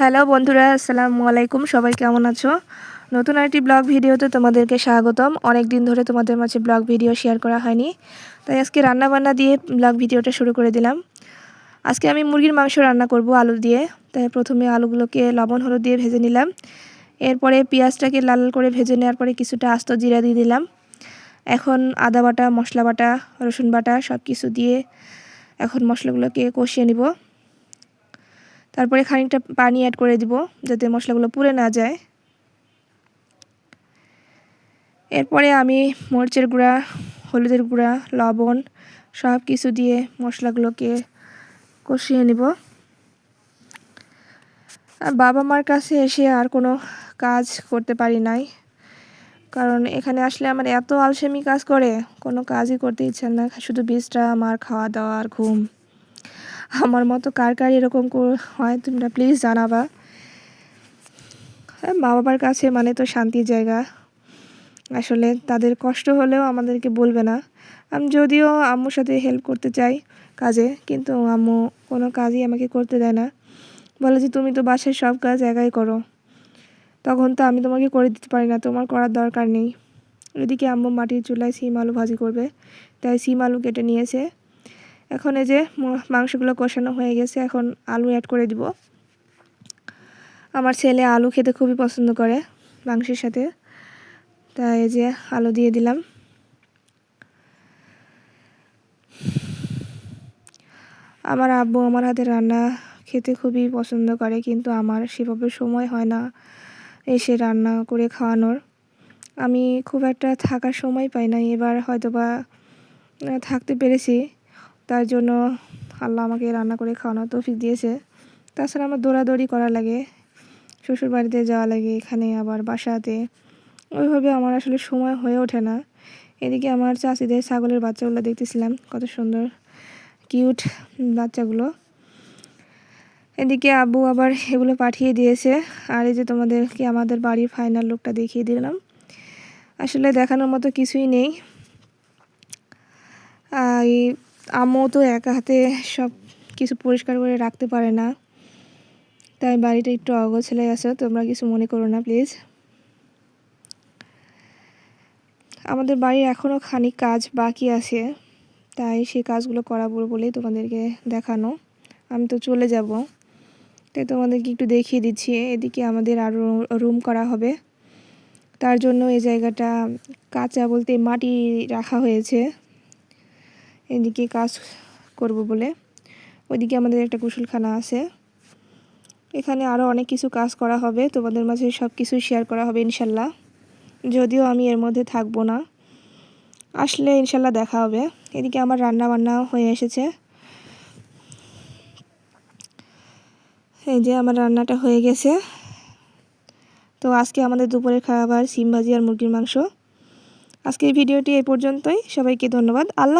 Hello বন্ধুরা, আসসালামু আলাইকুম। সবাই কেমন আছো? নতুন একটি ব্লগ ভিডিওতে তোমাদেরকে স্বাগতম। অনেক দিন ধরে তোমাদের মাঝে ব্লগ ভিডিও শেয়ার করা হয়নি, তাই আজকে রান্না বান্না দিয়ে ব্লগ ভিডিওটা শুরু করে দিলাম। আজকে আমি মুরগির মাংস রান্না করব আলু দিয়ে। তাই প্রথমে আলুগুলোকে লবণ, হলুদ দিয়ে ভেজে নিলাম। এরপরে পেঁয়াজটাকে লাল করে ভেজে নেওয়ার পরে কিছুটা আস্ত জিরা দিয়ে দিলাম। এখন আদা বাটা, মশলা বাটা, রসুন বাটা সব কিছু দিয়ে এখন মশলাগুলোকে কষিয়ে নিব। তারপরে খানিকটা পানি অ্যাড করে দিব যাতে মশলাগুলো পুড়ে না যায়। এরপরে আমি মরিচের গুঁড়া, হলুদের গুঁড়া, লবণ সব কিছু দিয়ে মশলাগুলোকে কষিয়ে নিব। বাবা মার কাছে এসে আর কোনো কাজ করতে পারি নাই। কারণ এখানে আসলে আমার এত আলসেমি কাজ করে, কোনো কাজই করতে ইচ্ছা না। শুধু বীজটা আমার খাওয়া দাওয়া আর ঘুম। আমার মতো কার কার এরকম হয় তোমরা প্লিজ জানাবা। হ্যাঁ, মা বাবার কাছে মানে তো শান্তির জায়গা। আসলে তাদের কষ্ট হলেও আমাদেরকে বলবে না। আমি যদিও আম্মুর সাথে হেল্প করতে চাই কাজে কিন্তু আম্মু কোনো কাজই আমাকে করতে দেয় না। বলে যে তুমি তো বাসায় সব কাজ একাই করো। তখন তো আমি তোমাকে করে দিতে পারি না তোমার করার দরকার নেই। এদিকে আম্মু মাটির চুলায় সিম আলু ভাজি করবে। তাই সিম আলু কেটে নিয়েছে। এখন এই যে মাংসগুলো কষানো হয়ে গেছে, এখন আলু অ্যাড করে দিব। আমার ছেলে আলু খেতে খুবই পছন্দ করে মাংসের সাথে। তাই এই যে আলু দিয়ে দিলাম। আমার আব্বু আমার হাতে রান্না খেতে খুবই পছন্দ করে, কিন্তু আমার সেভাবে সময় হয় না এসে রান্না করে খাওয়ানোর। আমি খুব একটা থাকার সময় পাই না এবার হয়তো বা থাকতে পেরেছি। তার জন্য আল্লাহ আমাকে রান্না করে খাওয়ানোর তৌফিক দিয়েছে। তাছাড়া আমার দৌড়াদৌড়ি করা লাগে শ্বশুর বাড়িতে যাওয়া লাগে, এখানে আবার বাসাতে। ওইভাবে আমার আসলে সময় হয়ে ওঠে না। এদিকে আমার চাষিদের ছাগলের বাচ্চাগুলো দেখতেছিলাম, কত সুন্দর, কিউট বাচ্চাগুলো। এদিকে আব্বু আবার এগুলো পাঠিয়ে দিয়েছে। আর এই যে তোমাদেরকে আমাদের বাড়ির ফাইনাল লুকটা দেখিয়ে দিলাম। আসলে দেখানোর মতো কিছুই নেই। এই আম্মু তো একা হাতে সব কিছু পরিষ্কার করে রাখতে পারে না। তাই বাড়িটা একটু অগোছলে আছে, তোমরা কিছু মনে করো না, প্লিজ। আমাদের বাড়ির এখনও খানিক কাজ বাকি আছে, তাই সেই কাজগুলো করাবো বলেই তোমাদেরকে দেখানো। আমি তো চলে যাব, তাই তোমাদেরকে একটু দেখিয়ে দিচ্ছি, এদিকে আমাদের আরও রুম করা হবে। তার জন্য এই জায়গাটা কাঁচা বলতে মাটি রাখা হয়েছে। এদিকে কাজ করব বলে। ওইদিকে আমাদের একটা কুশলখানা আছে। এখানে আরও অনেক কিছু কাজ করা হবে। তোমাদের মাঝে সব কিছু শেয়ার করা হবে ইনশাল্লাহ। যদিও আমি এর মধ্যে থাকব না। আসলে ইনশাল্লাহ দেখা হবে। এদিকে আমার রান্না বান্না হয়ে এসেছে। এই যে আমার রান্নাটা হয়ে গেছে। তো আজকে আমাদের দুপুরের খাবার সিম ভাজি আর মুরগির মাংস। আজকের ভিডিওটি এই পর্যন্তই। সবাইকে ধন্যবাদ। আল্লাহ